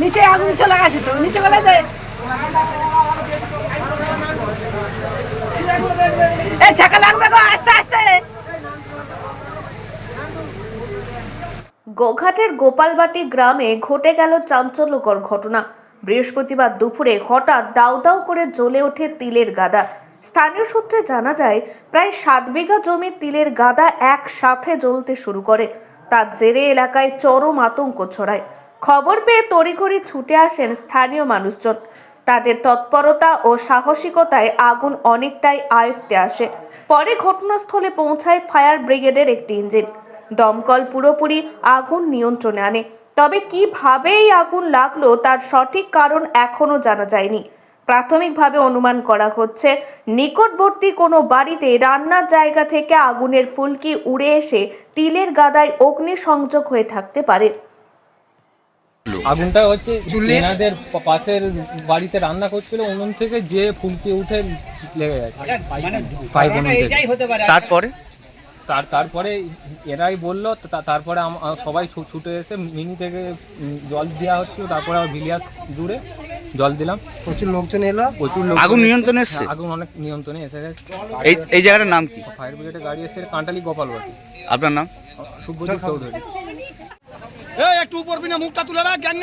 নিচে আগুন চলে গেছে তো, নিচে বলে যে গোঘাটের গোপালবাটি গ্রামে ঘটে গেল চাঞ্চল্যকর ঘটনা। বৃহস্পতিবার দুপুরে হঠাৎ দাউ দাউ করে জ্বলে ওঠে তিলের গাদা। স্থানীয় সূত্রে জানা যায়, প্রায় সাত বিঘা জমির তিলের গাদা একসাথে জ্বলতে শুরু করে। তার জেরে এলাকায় চরম আতঙ্ক ছড়ায়। খবর পেয়ে তড়িঘড়ি ছুটে আসেন স্থানীয় মানুষজন। তাদের তৎপরতা ও সাহসিকতায় আগুন অনেকটাই আয়ত্তে আসে। পরে ঘটনাস্থলে পৌঁছায় ফায়ার ব্রিগেডের একটি ইঞ্জিন। দমকল পুরোপুরি আগুন নিয়ন্ত্রণে আনে। তবে কীভাবে এই আগুন লাগল তার সঠিক কারণ এখনও জানা যায়নি। প্রাথমিকভাবে অনুমান করা হচ্ছে, নিকটবর্তী কোনো বাড়িতে রান্নার জায়গা থেকে আগুনের ফুলকি উড়ে এসে তিলের গাদায় অগ্নিসংযোগ হয়ে থাকতে পারে। আগুনটা হচ্ছে এনাদের পাশের বাড়িতে রান্না করছিল উনুন থেকে যে ফুলকে উঠে লেগে গেছে। পাইপ উনুন থেকে তারপরে? তার তারপরে এরাই বলল তো তা- তারপরে সবাই ছুটে এসে মিনি থেকে জল দেওয়া হচ্ছিল তারপরে আবার ভিলিয়াস দূরে জল দিলাম। প্রচুর লোকজন এলো। প্রচুর লোক আগুন নিয়ন্ত্রণে এসছে? আগুন অনেক নিয়ন্ত্রণে এসে গেছে। এই এই জায়গাটার নাম কি? ফায়ার ব্রিগেডের গাড়ি এসে কাঁটালি গোপালবাটি আপনার নাম? শুভজিৎ চৌধুরী। একটু উপর বিনা মুখটা তুলে রাখ গ্যাং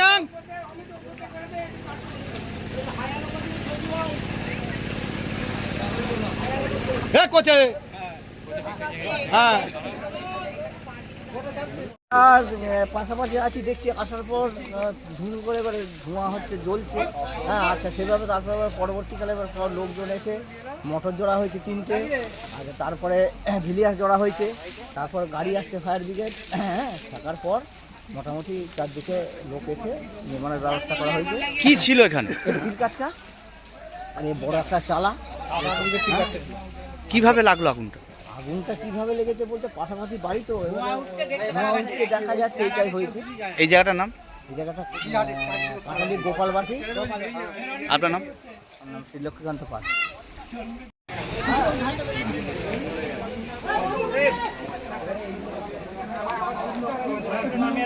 হ্যাঁ। আর পাশাপাশি আছি, দেখছি আসার পর ধুম করে এবারে ধোঁয়া হচ্ছে, জ্বলছে। হ্যাঁ আচ্ছা সেভাবে তারপরে আবার পরবর্তীকালে এবার সব লোকজন এসে মোটর জোড়া হয়েছে তিনটে, আর তারপরে ভিলিয়াস জোড়া হয়েছে। তারপর গাড়ি আসছে ফায়ার ব্রিগেড হ্যাঁ থাকার পর মোটামুটি চারদিকে লোক এসে নির্মাণের ব্যবস্থা করা হয়েছে। কি ছিল এখানে? কাজকা আর এই বড় একটা চালা। হ্যাঁ, কীভাবে লাগল আগুনটা? আগুনটা কীভাবে লেগেছে বলতে পাশাপাশি বাড়ি তো দেখা যাচ্ছে এটাই হয়েছে। এই জায়গাটার নাম? এই জায়গাটা কাটালি গোপাল বাটি আপনার নাম? আমার নাম শ্রী লক্ষ্মীকান্ত পাল সবাই মিলে এই ওই মেল পাইপ টেনে রয়েছে দিয়ে পাইপটা ওই যে ফেল দিয়ে যায় ওই দিকে চাগিলে জলটা বেরিয়ে যায় পাইপ না রে পাইপ এলাই ড্রেনটা দেখ কি অবস্থা জলটা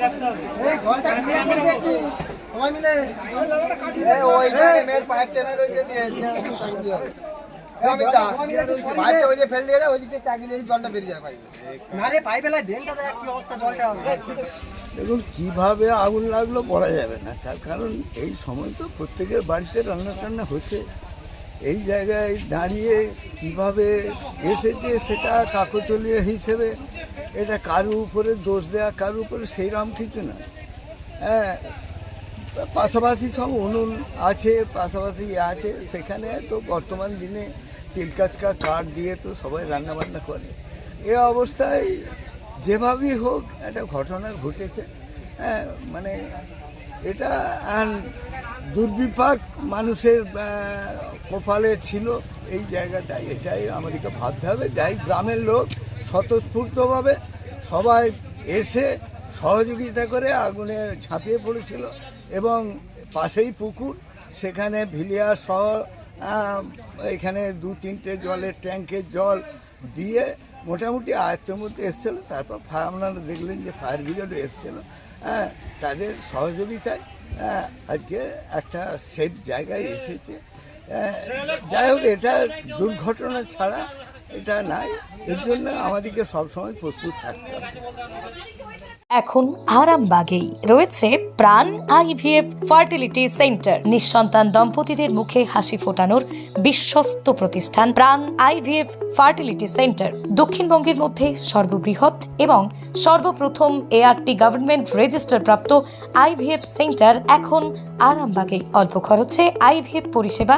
দেখুন কীভাবে আগুন লাগল বলা যাবে না। তার কারণ এই সময় তো প্রত্যেকের বাড়িতে রান্না টান্না হচ্ছে। এই জায়গায় দাঁড়িয়ে কীভাবে এসেছে সেটা কাকতলীয় হিসেবে এটা কারুর উপরে দোষ দেওয়া কারুর উপরে সেইরকম কিছু না। হ্যাঁ পাশাপাশি সব উনুন আছে, পাশাপাশি ইয়ে আছে, সেখানে তো বর্তমান দিনে তিলকাচকা কাঠ দিয়ে তো সবাই রান্নাবান্না করে। এ অবস্থায় যেভাবেই হোক একটা ঘটনা ঘটেছে। হ্যাঁ মানে এটা আর দুর্বিপাক মানুষের কপালে ছিল। এই জায়গাটা এটাই আমাদেরকে ভাবতে হবে। যাই গ্রামের লোক স্বতঃস্ফূর্তভাবে সবাই এসে সহযোগিতা করে আগুনে ঝাঁপিয়ে পড়েছিল এবং পাশেই পুকুর সেখানে ভিলিয়া সহ এখানে দু তিনটে জলের ট্যাঙ্কের জল দিয়ে মোটামুটি আয়ত্তের মধ্যে এসেছিল। তারপর আপনারা দেখলেন যে ফায়ার ব্রিগেডও এসেছিল। হ্যাঁ তাদের সহযোগিতায় হ্যাঁ, আজকে একটা সেফ জায়গায় এসেছে। যাই হোক এটা দুর্ঘটনা ছাড়া এটা নাই, এর জন্য আমাদেরকে সবসময় প্রস্তুত থাকতে হবে। এখন আরামবাগেই রয়েছে প্রাণ আইভিএফ ফার্টিলিটি সেন্টার। নিঃসন্তান দম্পতিদের মুখে হাসি ফোটানোর বিশ্বস্ত প্রতিষ্ঠান প্রাণ আইভিএফ ফার্টিলিটি সেন্টার। দক্ষিণবঙ্গের মধ্যে সর্ববৃহৎ এবং সর্বপ্রথম এআরটি গভর্নমেন্ট রেজিস্টার প্রাপ্ত আইভিএফ সেন্টার এখন আরামবাগেই। অল্প খরচে আইভিএফ পরিষেবা